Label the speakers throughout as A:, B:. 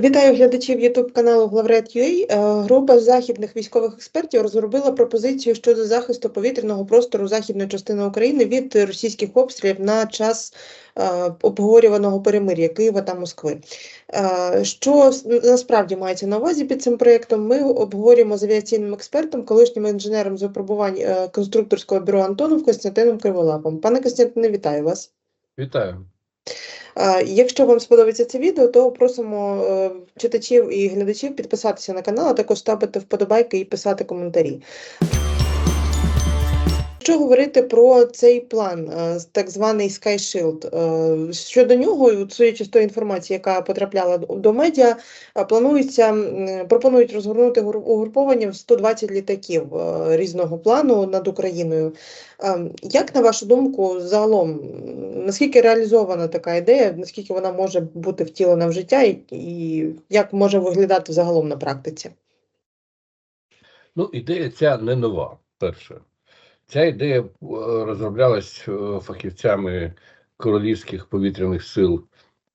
A: Вітаю глядачів Ютуб каналу Главред.ua. Е, Група західних військових експертів розробила пропозицію щодо захисту повітряного простору західної частини України від російських обстрілів на час е, обговорюваного перемир'я Києва та Москви. Е, Що насправді мається на увазі під цим проєктом? Ми обговорюємо з авіаційним експертом, колишнім інженером з випробувань конструкторського бюро Антонов Костянтином Криволапом. Пане Костянтине, вітаю вас.
B: Вітаю.
A: Якщо вам сподобається це відео, то просимо е, читачів і глядачів підписатися на канал, а також ставити вподобайки і писати коментарі. Що говорити про цей план, е, так званий Sky Shield? Е, Щодо нього, судячи з тої інформації, яка потрапляла до- медіа, е, планується пропонують розгорнути угруповання в 120 літаків різного плану над Україною. Як на вашу думку, загалом, наскільки реалізована така ідея, наскільки вона може бути втілена в життя, і як може виглядати загалом на практиці?
B: Ну, ідея ця не нова. Перше, ця ідея е, розроблялась е, фахівцями королівських повітряних сил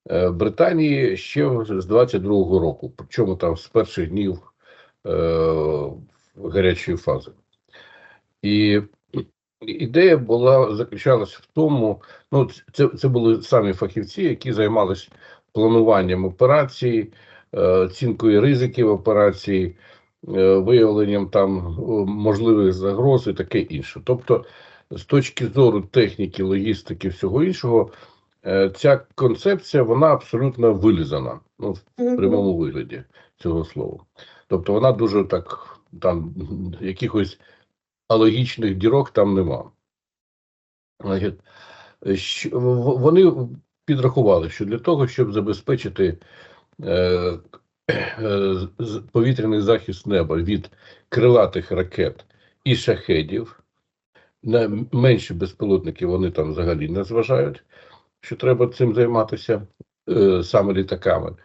B: е, Британії ще з 22-го року, причому там з перших днів гарячої фази. І ідея була заключалась в тому, ну це, це були самі фахівці, які займалися плануванням операцій, е, оцінкою ризиків операцій, е, виявленням там е, можливих загроз і таке інше. Тобто, з точки зору техніки, логістики, всього іншого, е, ця концепція вона абсолютно вилізана ну, в прямому вигляді цього слова. Тобто вона дуже так там якихось алогічних дірок там нема. Вони підрахували, що для того, щоб забезпечити е, е, повітряний захист неба від крилатих ракет і шахедів, на менші безпілотники вони там взагалі не зважають, що треба цим займатися е, саме літаками.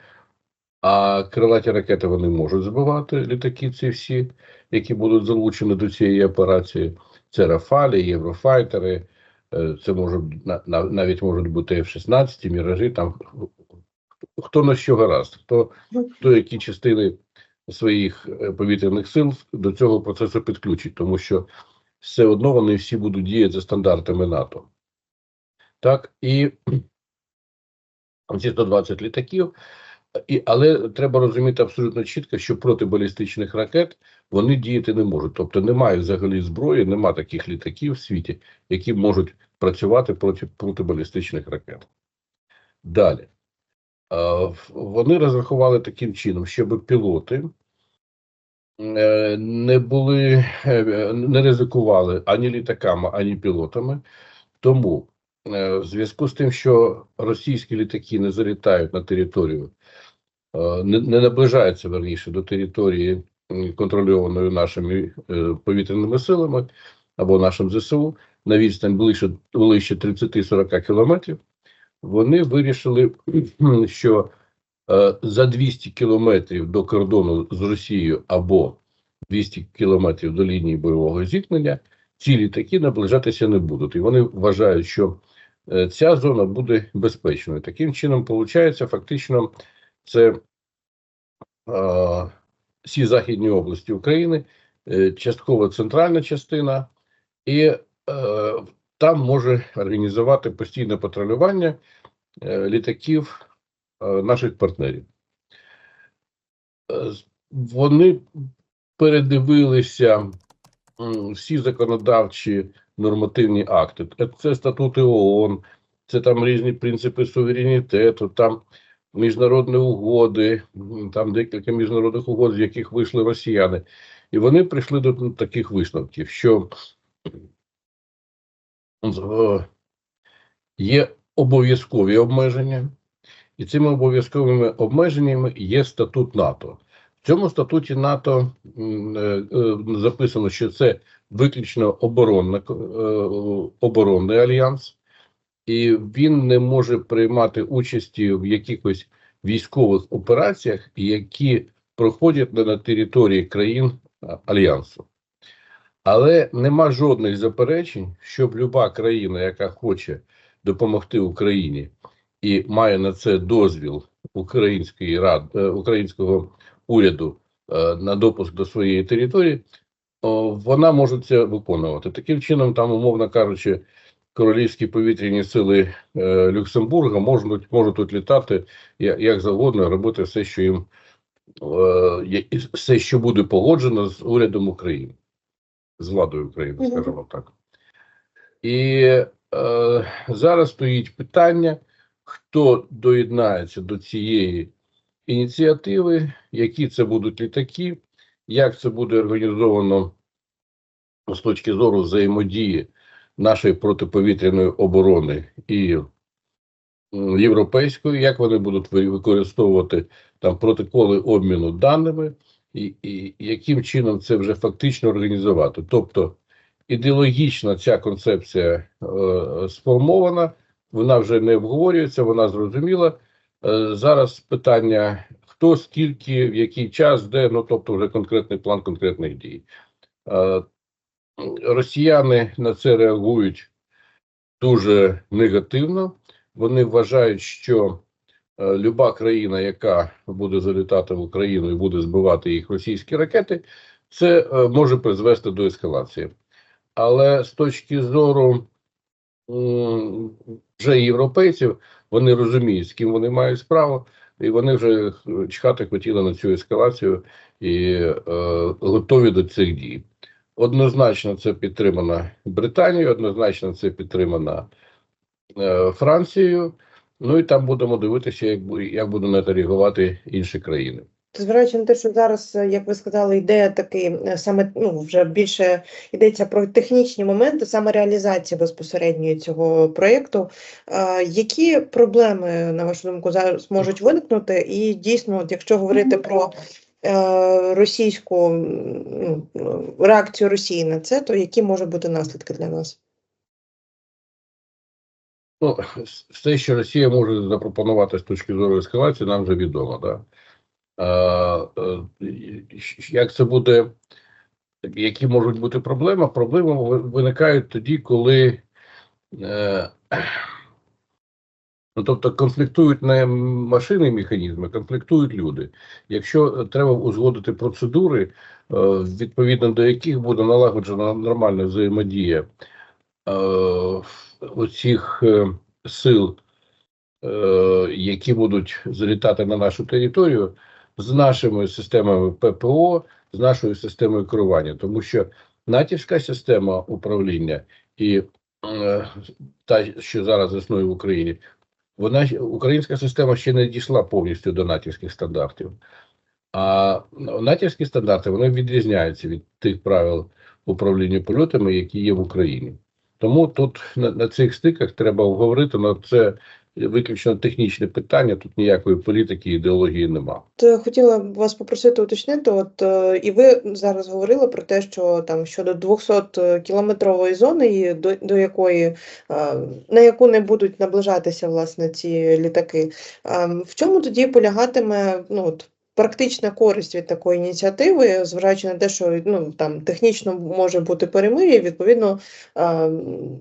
B: А крилаті ракети вони можуть збивати літаки, ці всі, які будуть залучені до цієї операції. Це Рафалі, Єврофайтери, е, це на- навіть можуть бути F-16, міражі, там хто на що гаразд, хто, хто які частини своїх е, повітряних сил до цього процесу підключить, тому що все одно вони всі будуть діяти за стандартами НАТО. Так, і ці 120 літаків. І, але треба розуміти абсолютно чітко, що проти балістичних ракет вони діяти не можуть. Тобто немає взагалі зброї, немає таких літаків в світі, які можуть працювати проти, проти балістичних ракет. Далі. Е, Вони розрахували таким чином, щоб пілоти е, не були, е, не ризикували ані літаками, ані пілотами. Тому в зв'язку з тим, що російські літаки не залітають на територію, не, наближаються верніше до території контрольованої нашими повітряними силами або нашим ЗСУ на відстань ближче, ближче 30-40 кілометрів, вони вирішили, що е, за 200 кілометрів до кордону з Росією або 200 кілометрів до лінії бойового зіткнення ці літаки наближатися не будуть. І вони вважають, що е, ця зона буде безпечною. Таким чином, виходить, фактично, це е, всі західні області України, е, частково центральна частина, і е, там може організувати постійне патрулювання е, літаків е, наших партнерів. Е, Вони передивилися всі законодавчі нормативні акти. Це статути ООН, це там різні принципи суверенітету, там міжнародні угоди, там декілька міжнародних угод, з яких вийшли росіяни. І вони прийшли до таких висновків, що є обов'язкові обмеження, і цими обов'язковими обмеженнями є статут НАТО. В цьому статуті НАТО е, е, записано, що це виключно оборонна, е, оборонний альянс, і він не може приймати участі в якихось військових операціях, які проходять на території країн альянсу. Але нема жодних заперечень, щоб люба країна, яка хоче допомогти Україні і має на це дозвіл української рад е, українського уряду е, на допуск до своєї території, вона може це виконувати. Таким чином, там, умовно кажучи, королівські повітряні сили е, Люксембурга можуть можуть тут літати як завгодно, робити все, що їм все, що буде погоджено з урядом України, з владою України, скажімо так. І е, зараз стоїть питання, хто доєднається до цієї ініціативи, які це будуть літаки, як це буде організовано з точки зору взаємодії нашої протиповітряної оборони і європейської, як вони будуть використовувати там протоколи обміну даними, і, і яким чином це вже фактично організувати. Тобто ідеологічно ця концепція е, сформована, вона вже не обговорюється, вона зрозуміла. Е, зараз питання: хто, скільки, в який час, де, ну тобто, вже конкретний план конкретних дій. Е, росіяни на це реагують дуже негативно. Вони вважають, що люба країна, яка буде залітати в Україну і буде збивати їх російські ракети, це е, може призвести до ескалації. Але з точки зору вже європейців, вони розуміють, з ким вони мають справу, і вони вже х- чхати хотіли на цю ескалацію і е, готові до цих дій. Однозначно, це підтримано Британією, однозначно це підтримано е, Францією. Ну і там будемо дивитися, як, як будуть на це реагувати інші країни.
A: Зважаючи на те, що зараз, е, як ви сказали, йде такий е, саме ну вже більше йдеться про технічні моменти, саме реалізація безпосередньої цього проєкту. Е, Які проблеми, на вашу думку, зараз можуть виникнути? І дійсно, от якщо говорити про російську ну, реакцію Росії на це, то які можуть бути наслідки для нас?
B: Ну, все, що Росія може запропонувати з точки зору ескалації, нам вже відомо. Да? Е, як це буде, які можуть бути проблеми? Проблеми виникають тоді, коли е, ну, тобто конфліктують не машини і механізми, конфліктують люди. Якщо треба узгодити процедури, е, відповідно до яких буде налагоджена нормальна взаємодія оцих е, сил, е, які будуть залітати на нашу територію, з нашими системами ППО, з нашою системою керування, тому що натівська система управління і е, та, що зараз існує в Україні, вона українська система ще не дійшла повністю до натівських стандартів. А натівські стандарти вони відрізняються від тих правил управління польотами, які є в Україні. Тому тут на, на цих стиках треба обговорити, але це виключно технічне питання, тут ніякої політики, ідеології нема.
A: Е, хотіла б вас попросити уточнити. От е, і ви зараз говорили про те, що там щодо 200 кілометрової зони, до, до якої е, на яку не будуть наближатися власне ці літаки. Е, В чому тоді полягатиме ну от практична користь від такої ініціативи, зважаючи на те, що ну там технічно може бути перемир'я, відповідно, е,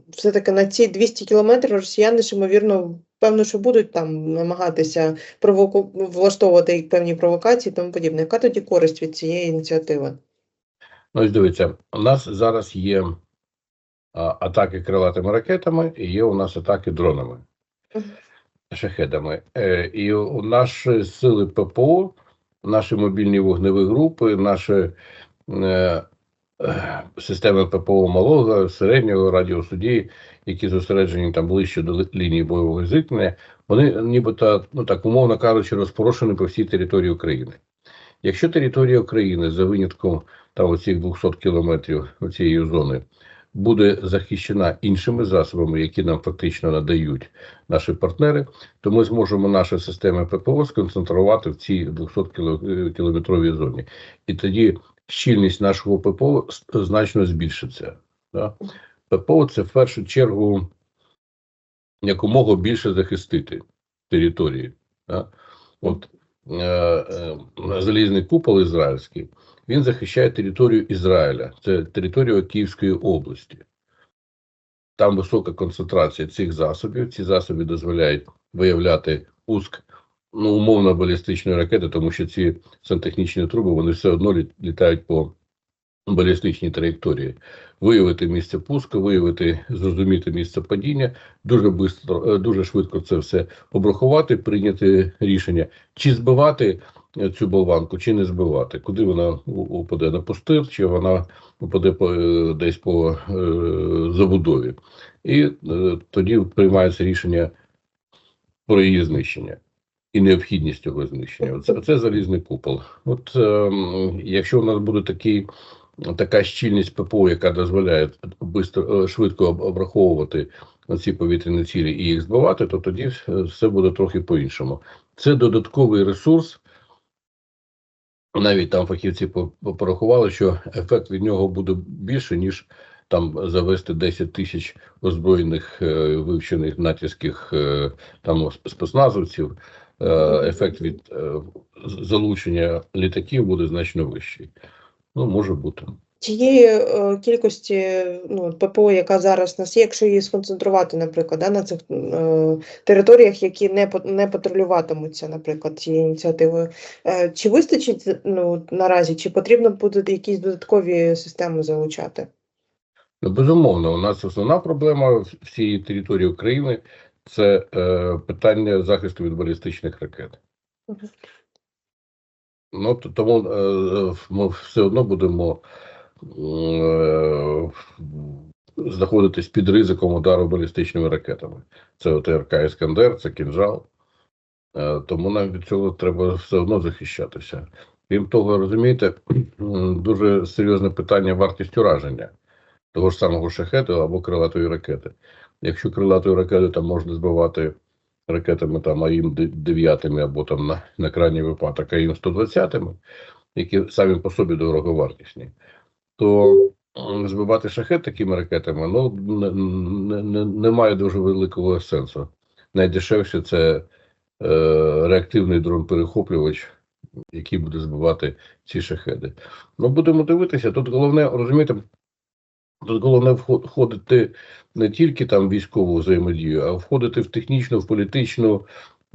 A: все-таки на ці 200 кілометрів росіяни ж ймовірно. Певно, що будуть там намагатися провоку... влаштовувати певні провокації і тому подібне. Яка тоді користь від цієї ініціативи?
B: Ну, ось дивіться, у нас зараз є а, атаки крилатими ракетами, і є у нас атаки дронами, шахедами. Е, і у наші сили ППО, наші мобільні вогневі групи, наші е, системи ППО малого, середнього радіосудді, які зосереджені там ближче до лінії бойового зіткнення, вони нібито, ну так умовно кажучи, розпорошені по всій території України. Якщо територія України за винятком там оцих 200 кілометрів цієї зони буде захищена іншими засобами, які нам фактично надають наші партнери, то ми зможемо наші системи ППО сконцентрувати в цій 200 кіло- кілометровій зоні. І тоді щільність нашого ППО значно збільшиться. Да? ППО це в першу чергу якомога більше захистити території. Да? От е, е, залізний купол ізраїльський, він захищає територію Ізраїля, це територію Київської області. Там висока концентрація цих засобів. Ці засоби дозволяють виявляти пуск ну, умовно балістичної ракети, тому що ці сантехнічні труби вони все одно літають по балістичній траєкторії. Виявити місце пуску, виявити, зрозуміти місце падіння, дуже бистро, е, дуже швидко це все обрахувати, прийняти рішення, чи збивати цю болванку, чи не збивати, куди вона упаде на пустир, чи вона упаде по, е, десь по е, забудові. І е, тоді приймається рішення про її знищення і необхідність цього знищення. Це, це залізний купол. От ем, якщо у нас буде такий, така щільність ППО, яка дозволяє бистро, е, швидко обраховувати ці повітряні цілі і їх збивати, то тоді е, все буде трохи по-іншому. Це додатковий ресурс. Навіть там фахівці по- по- порахували, що ефект від нього буде більше, ніж там завести 10 тисяч озброєних е, вивчених натівських е, там спецназовців. Е, ефект від е, залучення літаків буде значно вищий. Ну, може бути.
A: Тієї е, кількості ну, ППО, яка зараз у нас є, якщо її сконцентрувати, наприклад, да, на цих е, територіях, які не, не патрулюватимуться, наприклад, цією ініціативою, е, чи вистачить ну, наразі, чи потрібно буде якісь додаткові системи залучати?
B: Ну, безумовно, у нас основна проблема всієї території України це е, питання захисту від балістичних ракет.
A: Мгм.
B: Ну, тому е, ми все одно будемо е, знаходитись під ризиком удару балістичними ракетами. Це ОТРК Іскандер, це кінжал. Е, Тому нам від цього треба все одно захищатися. Крім того, розумієте, дуже серйозне питання вартість ураження того ж самого шахету або крилатої ракети. Якщо крилатої ракети там можна збивати ракетами там АІМ 9 або там на, на крайній випадок АІМ 120, які самі по собі дороговартісні, то збивати шахет такими ракетами ну, не, не, не, немає дуже великого сенсу. Найдешевше це е, реактивний дрон-перехоплювач, який буде збивати ці шахеди. Ну, будемо дивитися. Тут головне, розумієте, Тут головне вход- входити не тільки там військову взаємодію, а входити в технічну, в політичну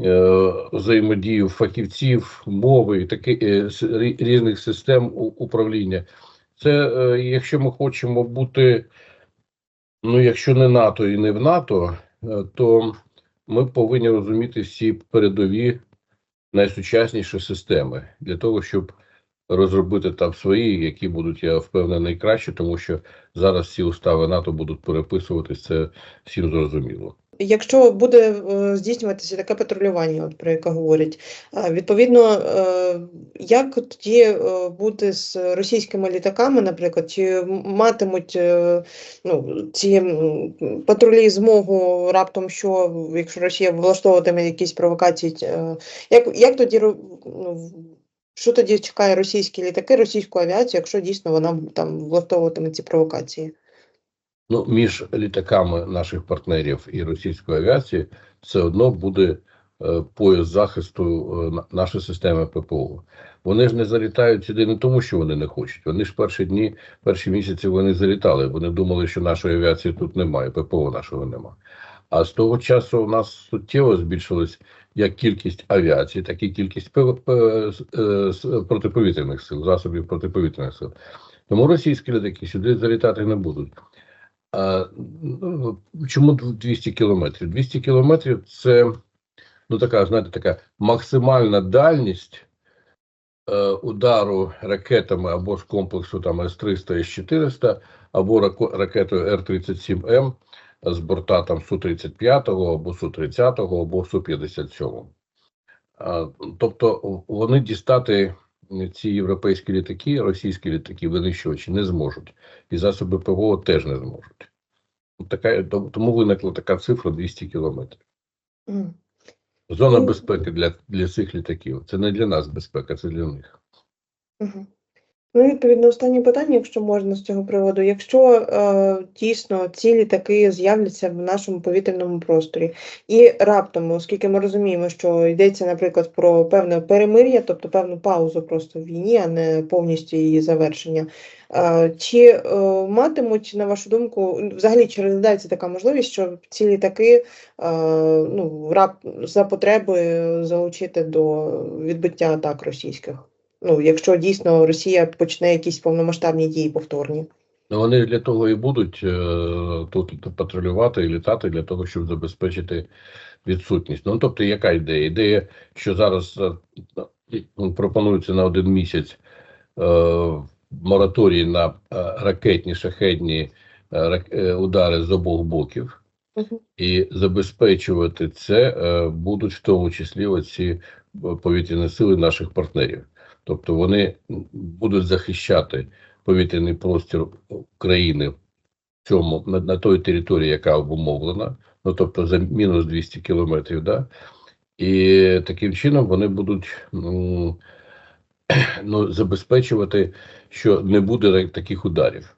B: е, взаємодію фахівців, мови і таки е, різних систем управління. Це е, якщо ми хочемо бути, ну якщо не НАТО і не в НАТО, е, то ми повинні розуміти всі передові найсучасніші системи для того, щоб розробити там свої, які будуть, я впевнений, краще, тому що зараз всі устави НАТО будуть переписуватись, це всім зрозуміло.
A: Якщо буде е, здійснюватися таке патрулювання, от про яке говорять, відповідно, е, як тоді е, бути з російськими літаками, наприклад, чи матимуть ну, ці патрулі змогу раптом, що якщо Росія влаштовуватиме якісь провокації, як, як тоді ну, що тоді чекає російські літаки, російську авіацію, якщо дійсно вона там влаштовуватиме ці провокації?
B: Ну, між літаками наших партнерів і російської авіації все одно буде е, пояс захисту е, на- нашої системи ППО. Вони ж не залітають сюди не тому, що вони не хочуть. Вони ж перші дні, перші місяці вони залітали. Вони думали, що нашої авіації тут немає, ППО нашого немає. А з того часу у нас суттєво збільшилась як кількість авіації, так і кількість е, протиповітряних сил, засобів протиповітряних сил. Тому російські літаки сюди залітати не будуть. Ну, чому 200 кілометрів? 200 кілометрів це ну така, знаєте, така максимальна дальність е, удару ракетами або з комплексу там С-300 С-400, або рако- ракетою Р-37М з борта там Су-35 або Су-30 або Су-57. А, Тобто вони дістати ці європейські літаки, російські літаки, винищувачі не зможуть. І засоби ПВО теж не зможуть. Така, тому виникла така цифра 200 кілометрів. Зона
A: Ну,
B: безпеки для, для цих літаків. Це не для нас безпека, це для них.
A: Мгм. Ну, відповідно, останнє питання, якщо можна з цього приводу. Якщо е, дійсно ці літаки з'являться в нашому повітряному просторі, і раптом, оскільки ми розуміємо, що йдеться, наприклад, про певне перемир'я, тобто певну паузу просто в війні, а не повністю її завершення. Е, чи е, матимуть, на вашу думку, взагалі чи розглядається така можливість, що ці літаки е, ну, рап, за потреби залучити до відбиття атак російських? Ну, якщо дійсно Росія почне якісь повномасштабні дії повторні.
B: Ну, вони для того і будуть е, тут патрулювати і літати для того, щоб забезпечити відсутність. Ну тобто, яка ідея? Ідея, що зараз е, ну, пропонується на один місяць е, мораторій на е, ракетні шахедні е, удари з обох боків.
A: Мгм.
B: І забезпечувати це е, будуть в тому числі оці повітряні сили наших партнерів. Тобто вони будуть захищати повітряний простір України в цьому на, на той території, яка обумовлена, ну тобто за мінус 200 кілометрів, да? і таким чином вони будуть м, ну, забезпечувати, що не буде таких ударів.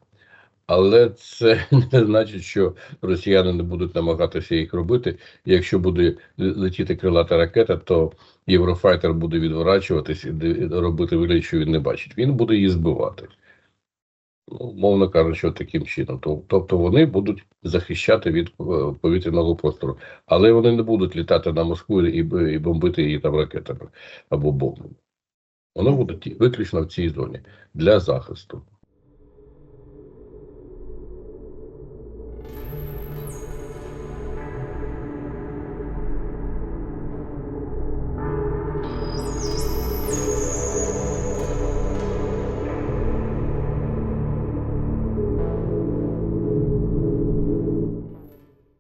B: Але це не значить, що росіяни не будуть намагатися їх робити. Якщо буде летіти крилата ракета, то Єврофайтер буде відворачуватись і робити вигляд, що він не бачить. Він буде її збивати. Ну, мовно кажучи, таким чином. Тобто вони будуть захищати від е, повітряного простору, але вони не будуть літати на Москву і, і бомбити її там ракетами або бомбами. Вони будуть ті- виключно в цій зоні для захисту.